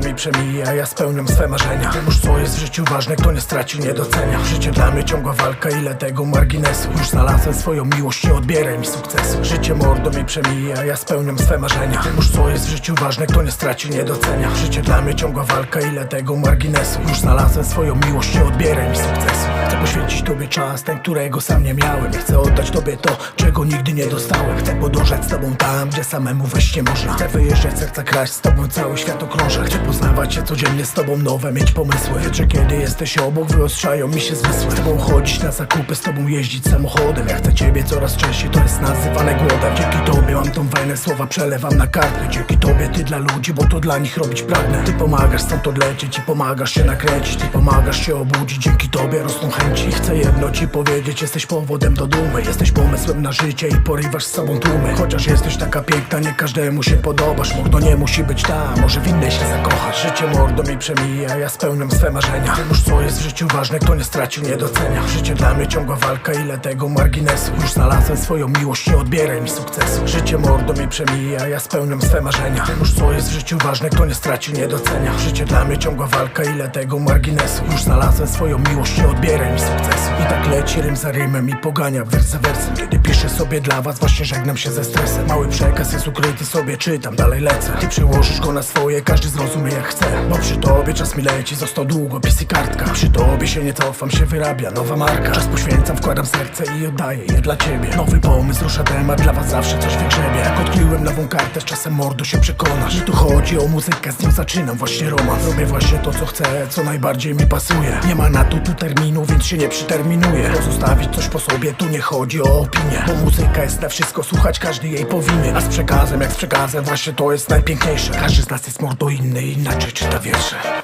mi przemija, ja spełniam swe marzenia. Już co jest w życiu ważne, kto nie straci, nie docenia. Życie dla mnie ciągła walka, ile tego marginesu. Już znalazłem swoją miłość, nie odbieraj mi sukcesu. Życie mordo mi przemija, ja spełniam swe marzenia. Już co jest w życiu ważne, kto nie straci, nie docenia. Życie dla mnie ciągła walka, ile tego marginesu. Już znalazłem swoją miłość, nie odbieraj mi sukcesu Chcę poświęcić tobie czas, ten którego sam nie miałem. Chcę oddać tobie to, czego nigdy nie dostałem. Chcę podążać z tobą tam, gdzie samemu wejść nie można. Chcę wyjeżdżać, serca kraść, z tobą cały świat okrążę Chcę poznawać się codziennie z tobą, nowe mieć pomysły. Wiedz, że kiedy jesteś obok, wyostrzają mi się zmysły. Z tobą chodzić na zakupy, z tobą jeździć samochodem. Ja chcę ciebie coraz częściej, to jest nazywane głodem. Dzięki tobie tą wajnę, słowa przelewam na kartę. Dzięki tobie ty dla ludzi, bo to dla nich robić pragnę. Ty pomagasz stąd odlecieć i pomagasz się nakręcić. Ty pomagasz się obudzić, dzięki tobie rosną chęci. Chcę jedno ci powiedzieć, jesteś powodem do dumy. Jesteś pomysłem na życie i porywasz z sobą tłumy. Chociaż jesteś taka piękna, nie każdemu się podobasz. Mordo nie musi być ta, może w innej się zakochasz. Życie mordo mi przemija, ja spełniam swe marzenia. Już co jest w życiu ważne, kto nie straci, nie docenia. Życie dla mnie ciągła walka, ile tego marginesu. Już znalazłem swoją miłość, nie odbieraj mi sukcesu. Życie mordo mi przemija, ja spełniam swe marzenia. Już co jest w życiu ważne, kto nie straci, nie docenia. Życie dla mnie ciągła walka, ile tego marginesu. Już znalazłem swoją miłość, nie odbieraj mi sukcesu. I tak leci rym za rymem i pogania wers za wersem. Kiedy piszę sobie dla was, właśnie żegnam się ze stresem. Mały przekaz jest ukryty, sobie czytam, dalej lecę. Ty przełożysz go na swoje, każdy zrozumie jak chce. Bo przy tobie czas mi leci, został długopis i kartka. Przy tobie się nie cofam, się wyrabia nowa marka. Czas poświęcam, wkładam serce i oddaję je dla ciebie. Nowy pomysł, rusza temat, dla was zawsze coś wygrzebie Jak odkryłem nową kartę, z czasem mordu się przekonasz. Że tu chodzi o muzykę, z nią zaczynam właśnie romans. Robię właśnie to co chcę, co najbardziej mi pasuje. Nie ma na to tu terminu, więc się nie przyterminuję. Pozostawić coś po sobie, tu nie chodzi o opinię. Bo muzyka jest na wszystko, słuchać każdy jej powinien. A z przekazem, jak z przekazem, właśnie to jest najpiękniejsze. Każdy z nas jest mordo inny inaczej czyta wiersze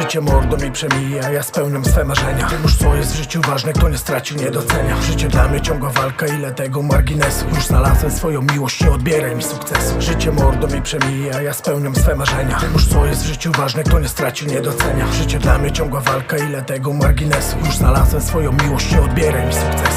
Życie mordo mi przemija, ja spełniam swe marzenia. Już co jest w życiu ważne, kto nie straci, nie docenia. Życie dla mnie ciągła walka, ile tego marginesu. Już znalazłem swoją miłość, nie odbieraj mi sukcesu. Życie mordo mi przemija, ja spełniam swe marzenia. Już co jest w życiu ważne, kto nie straci, nie docenia. Życie dla mnie ciągła walka, ile tego marginesu. Już znalazłem swoją miłość, nie odbieraj mi sukcesu